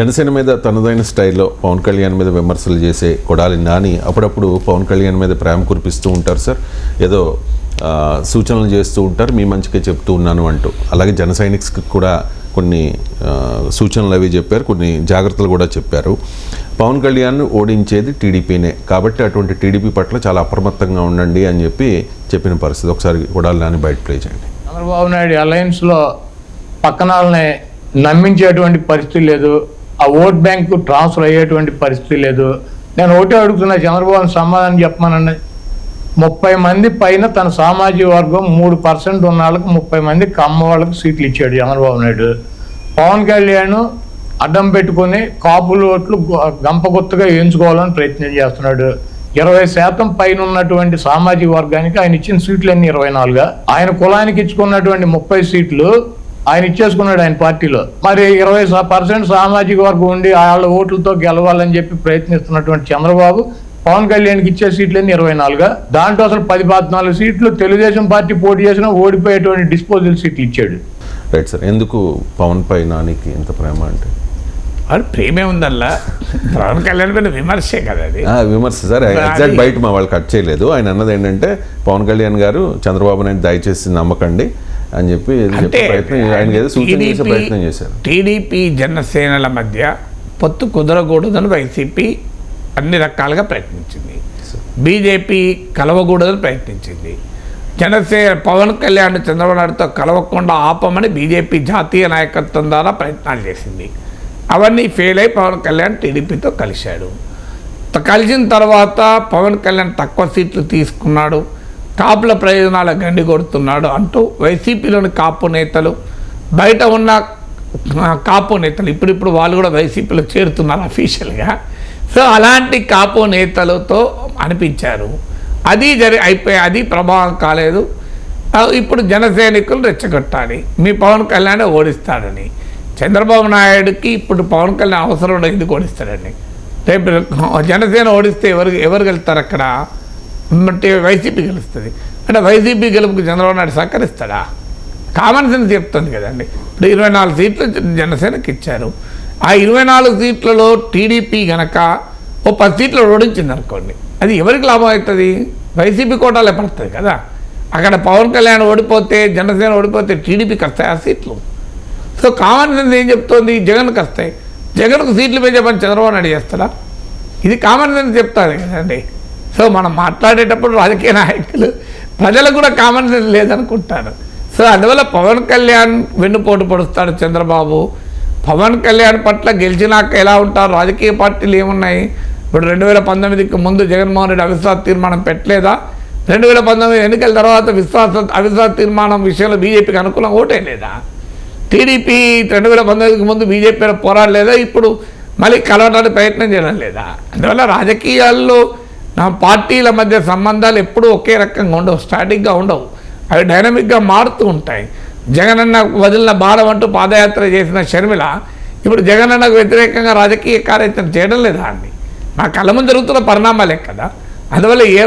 జనసేన మీద తనదైన స్టైల్లో పవన్ కళ్యాణ్ మీద విమర్శలు చేసే కొడాలి నాని అప్పుడప్పుడు పవన్ కళ్యాణ్ మీద ప్రేమ కురిపిస్తూ ఉంటారు సార్. ఏదో సూచనలు చేస్తూ ఉంటారు మీ మంచిగా చెప్తూ ఉన్నాను అంటూ. అలాగే జన సైనిక్స్కి కూడా కొన్ని సూచనలు అవి చెప్పారు కొన్ని జాగ్రత్తలు కూడా చెప్పారు. పవన్ కళ్యాణ్ ఓడించేది టీడీపీనే. కాబట్టి అటువంటి టీడీపీ పట్ల చాలా అప్రమత్తంగా ఉండండి అని చెప్పి చెప్పిన పరిస్థితి. ఒకసారి కొడాలి నాని బయట ప్లే చేయండి. చంద్రబాబు నాయుడు అలయన్స్లో పక్కన నమ్మించేటువంటి పరిస్థితి లేదు. ఆ ఓట్ బ్యాంకు ట్రాన్స్ఫర్ అయ్యేటువంటి పరిస్థితి లేదు. నేను ఒకటే అడుగుతున్నా చంద్రబాబు సమాధానం చెప్పమనండి. ముప్పై మంది పైన తన సామాజిక వర్గం మూడు పర్సెంట్ ఉన్న వాళ్ళకి ముప్పై మంది కమ్మ వాళ్ళకి సీట్లు ఇచ్చాడు చంద్రబాబు నాయుడు. పవన్ కళ్యాణ్ అడ్డం పెట్టుకొని కాపులు ఓట్లు గంపగొత్తుగా ఎంచుకోవాలని ప్రయత్నం చేస్తున్నాడు. ఇరవై శాతం పైన ఉన్నటువంటి సామాజిక వర్గానికి ఆయన ఇచ్చిన సీట్లు అన్ని ఇరవై నాలుగుగా ఆయన కులానికి ఇచ్చుకున్నటువంటి ముప్పై సీట్లు ఆయన ఇచ్చేసుకున్నాడు ఆయన పార్టీలో. మరి ఇరవై పర్సెంట్ సామాజిక వర్గం ఉండి వాళ్ళ ఓట్లతో గెలవాలని చెప్పి ప్రయత్నిస్తున్నటువంటి చంద్రబాబు పవన్ కళ్యాణ్కి ఇచ్చే సీట్లన్నీ ఇరవై నాలుగా. దాంట్లో అసలు పది పద్నాలుగు సీట్లు తెలుగుదేశం పార్టీ పోటీ చేసినా ఓడిపోయేటువంటి డిస్పోజల్ సీట్లు ఇచ్చాడు. రైట్ సార్ ఎందుకు పవన్ పై నానికి ఇంత ప్రేమ అంటే? వాడు ప్రేమే ఉందల్లా. పవన్ కళ్యాణ్ పైన విమర్శే కదా అది. ఆ, విమర్శ సార్ అది- ఎగ్జాక్ట్ బయట మా వాళ్ళు కట్ చేయలేదు. ఆయన అన్నది ఏంటంటే పవన్ కళ్యాణ్ గారు చంద్రబాబు నాయుడు దయచేసి నమ్మకండి. అని చెప్పి ప్రయత్నం సూచన ప్రయత్నం చేశారు. టీడీపీ జనసేనల మధ్య పొత్తు కుదరకూడదని వైసీపీ అన్ని రకాలుగా ప్రయత్నించింది. బీజేపీ కలవకూడదని ప్రయత్నించింది. జనసేన పవన్ కళ్యాణ్ చంద్రబాబు నాయుడుతో కలవకుండా ఆపమని బీజేపీ జాతీయ నాయకత్వం ద్వారా ప్రయత్నాలు చేసింది. అవన్నీ ఫెయిల్ అయి పవన్ కళ్యాణ్ టీడీపీతో కలిశాడు. కలిసిన తర్వాత పవన్ కళ్యాణ్ తక్కువ సీట్లు తీసుకున్నాడు. కాపుల ప్రయోజనాల గండి కొడుతున్నాడు అంటూ వైసీపీలోని కాపు నేతలు బయట ఉన్న కాపు నేతలు ఇప్పుడిప్పుడు వాళ్ళు కూడా వైసీపీలో చేరుతున్నారు అఫీషియల్గా. సో అలాంటి కాపు నేతలతో అనిపించారు. అది జరి అయిపోయి అది ప్రభావం కాలేదు. ఇప్పుడు జనసైనికులు రెచ్చగొట్టాలి. మీ పవన్ కళ్యాణ్ ఓడిస్తాడని. చంద్రబాబు నాయుడుకి ఇప్పుడు పవన్ కళ్యాణ్ అవసరం లేదు ఎందుకు రేపు జనసేన ఓడిస్తే ఎవరు ఎవరు వెళ్తారు అక్కడ? అంటే వైసీపీ గెలుస్తుంది. అంటే వైసీపీ గెలుపుకి చంద్రబాబు నాయుడు సహకరిస్తాడా? కామన్ సెన్స్ చెప్తుంది కదండి. ఇప్పుడు ఇరవై నాలుగు సీట్లు జనసేనకి ఇచ్చారు. ఆ ఇరవై నాలుగు సీట్లలో టీడీపీ గనక ఓ పది సీట్లు ఓడించింది అనుకోండి అది ఎవరికి లాభం అవుతుంది? వైసీపీ కోటాలే పడుతుంది కదా. అక్కడ పవన్ కళ్యాణ్ ఓడిపోతే జనసేన ఓడిపోతే టీడీపీకి వస్తాయి ఆ సీట్లు. సో కామన్ సెన్స్ ఏం చెప్తోంది? జగన్కి వస్తాయి. జగన్కు సీట్లు పెంచమని చంద్రబాబు నాయుడు చేస్తాడా? ఇది కామన్ సెన్స్ చెప్తారు కదండి. సో మనం మాట్లాడేటప్పుడు రాజకీయ నాయకులు ప్రజలకు కూడా కామన్ సెన్స్ లేదనుకుంటారు. సో అందువల్ల పవన్ కళ్యాణ్ వెన్నుపోటు పడుస్తాడు చంద్రబాబు. పవన్ కళ్యాణ్ పట్ల గెలిచినాక ఎలా ఉంటారు? రాజకీయ పార్టీలు ఏమున్నాయి? ఇప్పుడు రెండు వేల పంతొమ్మిదికి ముందు జగన్మోహన్ రెడ్డి అవిశ్వాస తీర్మానం పెట్టలేదా? రెండు వేల పంతొమ్మిది ఎన్నికల తర్వాత విశ్వాస అవిశ్వాస తీర్మానం విషయంలో బీజేపీకి అనుకూలం ఓటే లేదా టీడీపీ రెండు వేల పంతొమ్మిదికి ముందు బీజేపీ పోరాడలేదా? ఇప్పుడు మళ్ళీ కలవడానికి ప్రయత్నం చేయడం లేదా? అందువల్ల రాజకీయాల్లో నా పార్టీల మధ్య సంబంధాలు ఎప్పుడూ ఒకే రకంగా ఉండవు స్టాటిక్గా ఉండవు. అవి డైనమిక్గా మారుతూ ఉంటాయి. జగనన్న వదిలిన భారం అంటూ పాదయాత్ర చేసిన షర్మిల ఇప్పుడు జగనన్నకు వ్యతిరేకంగా రాజకీయ కార్యాచరణ చేయడం లేదా అండి? నా కలము జరుగుతున్న పరిణామాలే కదా. అందువల్ల ఏ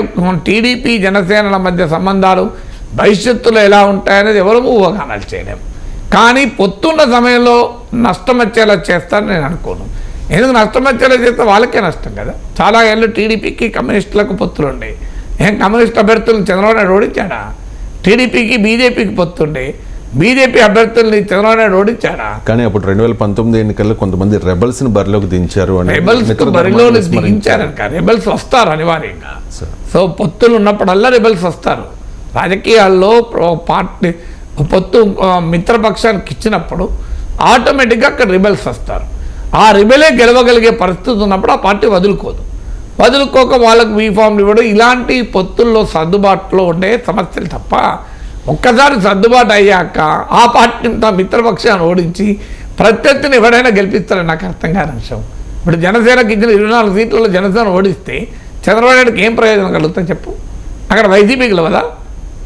టీడీపీ జనసేనల మధ్య సంబంధాలు భవిష్యత్తులో ఎలా ఉంటాయనేది ఎవరు ఊహాగానాలు చేయలేము కానీ పొత్తున్న సమయంలో నష్టం వచ్చేలా చేస్తారని నేను అనుకోను. ఎందుకు నష్టం వచ్చేలా చేస్తే వాళ్ళకే నష్టం కదా? చాలా ఏళ్ళు టీడీపీకి కమ్యూనిస్టులకు పొత్తులు ఉండే ఏం కమ్యూనిస్ట్ అభ్యర్థులను చంద్రబాబు నాయుడు ఓడించాడా? టీడీపీకి బీజేపీకి పొత్తుండే. బీజేపీ అభ్యర్థుల్ని చంద్రబాబు నాయుడు ఓడించాడా? కానీ అప్పుడు రెండు వేల పంతొమ్మిది ఎన్నికల్లో కొంతమంది రెబల్స్ని బరిలోకి దించారు రెబల్స్ బరిలో. దిగించారనుక రెబల్స్ వస్తారు అనివార్యంగా. సో పొత్తులు ఉన్నప్పుడల్లా రెబల్స్ వస్తారు. రాజకీయాల్లో ప్రో- పార్టీ పొత్తు మిత్రపక్షానికి ఇచ్చినప్పుడు ఆటోమేటిక్గా అక్కడ రిబెల్స్ వస్తారు. ఆ రిబెలే గెలవగలిగే పరిస్థితి ఉన్నప్పుడు ఆ పార్టీ వదులుకోదు. వదులుకోక వాళ్ళకు బీఫామ్లు ఇవ్వడం. ఇలాంటి పొత్తుల్లో సర్దుబాటులో ఉండే సమస్యలు తప్ప ఒక్కసారి సర్దుబాటు అయ్యాక ఆ పార్టీని తమ మిత్రపక్షాన్ని ఓడించి ప్రత్యర్థిని ఎవడైనా గెలిపిస్తారని నాకు అర్థం కాని అంశం. ఇప్పుడు జనసేనకి ఇచ్చిన ఇరవై నాలుగు సీట్లలో జనసేన ఓడిస్తే చంద్రబాబు నాయుడుకి ఏం ప్రయోజనం కలుగుతుంది చెప్పు? అక్కడ వైసీపీ గెలవదా?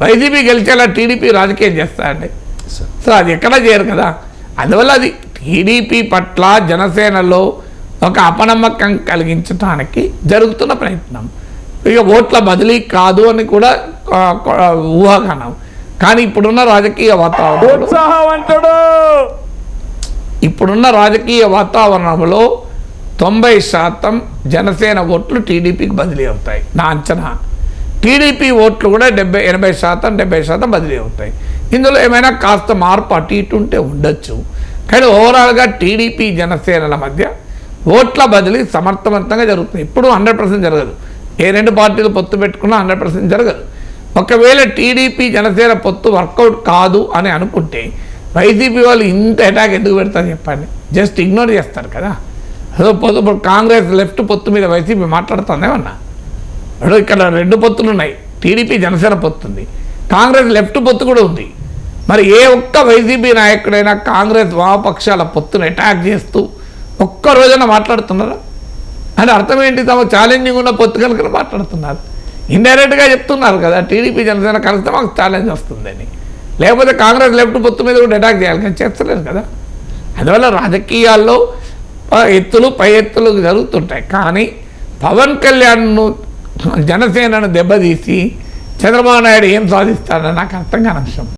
వైసీపీ గెలిచేలా టీడీపీ రాజకీయం చేస్తారండి సార్. సో అది ఎక్కడా చేయరు కదా. అందువల్ల అది టీడీపీ పట్ల జనసేనలో ఒక అపనమ్మకం కలిగించడానికి జరుగుతున్న ప్రయత్నం. ఇక ఓట్ల బదిలీ కాదు అని కూడా ఊహాగానం. కానీ ఇప్పుడున్న రాజకీయ వాతావరణంలో ఉత్సాహవంతుడు! ఇప్పుడున్న రాజకీయ వాతావరణంలో తొంభై శాతం జనసేన ఓట్లు టీడీపీకి బదిలీ అవుతాయి. నా అంచనా. టీడీపీ ఓట్లు కూడా డెబ్బై ఎనభై శాతం డెబ్బై శాతం బదిలీ అవుతాయి. ఇందులో ఏమైనా కాస్త మార్పు అటు ఇటు ఉంటే ఉండొచ్చు. కానీ ఓవరాల్గా టీడీపీ జనసేనల మధ్య ఓట్ల బదిలీ సమర్థవంతంగా జరుగుతుంది. ఇప్పుడు హండ్రెడ్ పర్సెంట్ జరగదు. ఏ రెండు పార్టీలు పొత్తు పెట్టుకున్నా హండ్రెడ్ పర్సెంట్ జరగదు. ఒకవేళ టీడీపీ జనసేన పొత్తు వర్కౌట్ కాదు అని అనుకుంటే వైసీపీ వాళ్ళు ఇంత అటాక్ ఎందుకు పెడతారు చెప్పండి. జస్ట్ ఇగ్నోర్ చేస్తారు కదా. అదో పొత్తు ఇప్పుడు కాంగ్రెస్ లెఫ్ట్ పొత్తు మీద వైసీపీ మాట్లాడుతుందేమన్నా ఇప్పుడు ఇక్కడ రెండు పొత్తులు ఉన్నాయి. టీడీపీ జనసేన పొత్తు ఉంది కాంగ్రెస్ లెఫ్ట్ పొత్తు కూడా ఉంది. మరి ఏ ఒక్క వైసీపీ నాయకుడైనా కాంగ్రెస్ వామపక్షాల పొత్తును అటాక్ చేస్తూ ఒక్క రోజున మాట్లాడుతున్నారా? అని అర్థం ఏంటి? తమ ఛాలెంజింగ్ ఉన్న పొత్తు కనుక మాట్లాడుతున్నారు. ఇండైరెక్ట్గా చెప్తున్నారు కదా టీడీపీ జనసేన కలిస్తే మాకు ఛాలెంజ్ వస్తుందని లేకపోతే కాంగ్రెస్ లెఫ్ట్ పొత్తు మీద కూడా అటాక్ చేయాలి కానీ చేస్తలేరు కదా. అందువల్ల రాజకీయాల్లో ఎత్తులు పై ఎత్తులు జరుగుతుంటాయి. కానీ పవన్ కళ్యాణ్ను జనసేనను దెబ్బతీసి చంద్రబాబు నాయుడు ఏం సాధిస్తాడని నాకు అర్థం కాని అంశం.